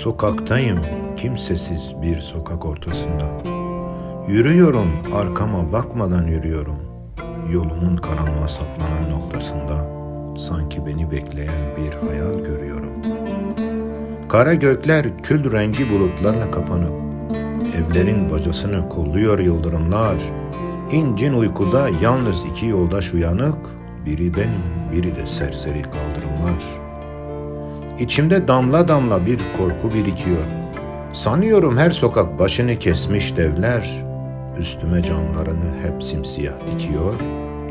Sokaktayım, kimsesiz bir sokak ortasında. Yürüyorum, arkama bakmadan yürüyorum. Yolumun karanlığa saplanan noktasında sanki beni bekleyen bir hayal görüyorum. Kara gökler kül rengi bulutlarla kapanıp evlerin bacasını kolluyor yıldırımlar. İncin uykuda yalnız iki yoldaş uyanık, biri benim, biri de serseri kaldırımlar. İçimde damla damla bir korku birikiyor. Sanıyorum her sokak başını kesmiş devler. Üstüme camlarını hep simsiyah dikiyor.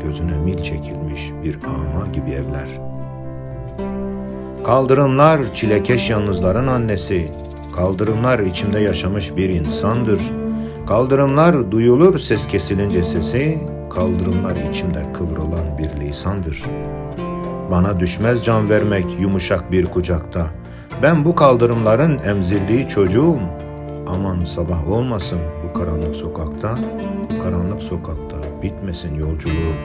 Gözüne mil çekilmiş bir ama gibi evler. Kaldırımlar çilekeş yalnızların annesi. Kaldırımlar içimde yaşamış bir insandır. Kaldırımlar duyulur ses kesilince sesi. Kaldırımlar içimde kıvrılan bir lisandır. Bana düşmez can vermek yumuşak bir kucakta. Ben bu kaldırımların emzirdiği çocuğum. Aman sabah olmasın bu karanlık sokakta. Bu karanlık sokakta bitmesin yolculuğum.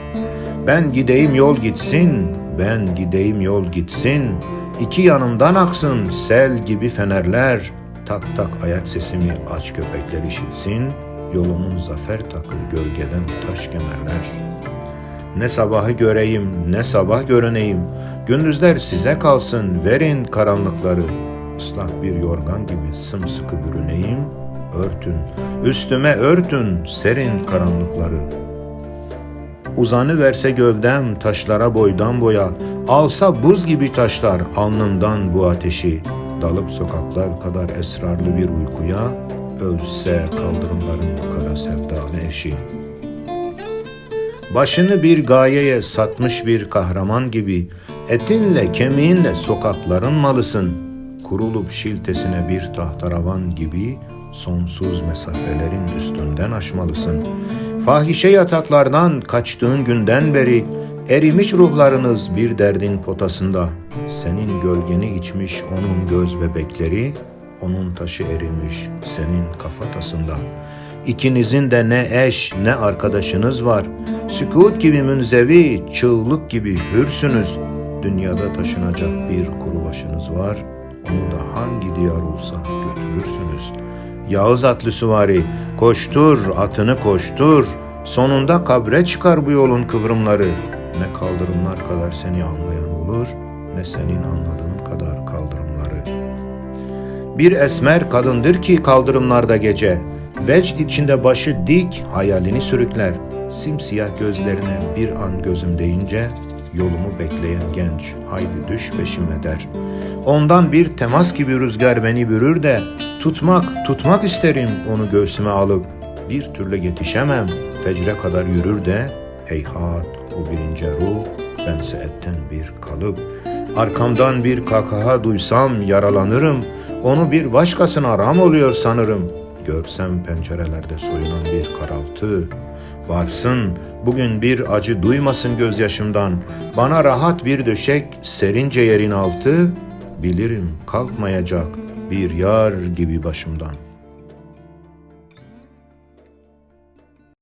Ben gideyim yol gitsin, ben gideyim yol gitsin. İki yanımdan aksın sel gibi fenerler. Tak tak ayak sesimi aç köpekler işitsin. Yolumun zafer takı gölgeden taş kemerler. Ne sabahı göreyim, ne sabah görüneyim. Gündüzler size kalsın, verin karanlıkları. Islak bir yorgan gibi sımsıkı bürüneyim. Örtün, üstüme örtün serin karanlıkları. Uzanı verse gövdem taşlara boydan boya, alsa buz gibi taşlar alnımdan bu ateşi. Dalıp sokaklar kadar esrarlı bir uykuya, ölse kaldırımların kara sevdalı eşi. Başını bir gayeye satmış bir kahraman gibi etinle kemiğinle sokakların malısın. Kurulup şiltesine bir tahtaravan gibi sonsuz mesafelerin üstünden aşmalısın. Fahişe yataklardan kaçtığın günden beri erimiş ruhlarınız bir derdin potasında. Senin gölgeni içmiş onun göz bebekleri, onun taşı erimiş senin kafatasında. İkinizin de ne eş ne arkadaşınız var. Sükut gibi münzevi, çığlık gibi hürsünüz. Dünyada taşınacak bir kuru başınız var. Onu da hangi diyar olsa götürürsünüz. Yağız atlı süvari, koştur, atını koştur. Sonunda kabre çıkar bu yolun kıvrımları. Ne kaldırımlar kadar seni anlayan olur, ne senin anladığın kadar kaldırımları. Bir esmer kadındır ki kaldırımlarda gece. Vecd içinde başı dik hayalini sürükler. Simsiyah gözlerine bir an gözüm deyince yolumu bekleyen genç haydi düş peşime der. Ondan bir temas gibi rüzgar beni bürür de tutmak tutmak isterim onu göğsüme alıp. Bir türlü yetişemem fecre kadar yürür de heyhat o birinci ruh bense etten bir kalıp. Arkamdan bir kakaha duysam yaralanırım onu bir başkasına ram oluyor sanırım. Görsem pencerelerde soyunan bir karaltı Varsın bugün bir acı duymasın gözyaşımdan. Bana rahat bir döşek serince yerin altı. Bilirim kalkmayacak bir yar gibi başımdan.''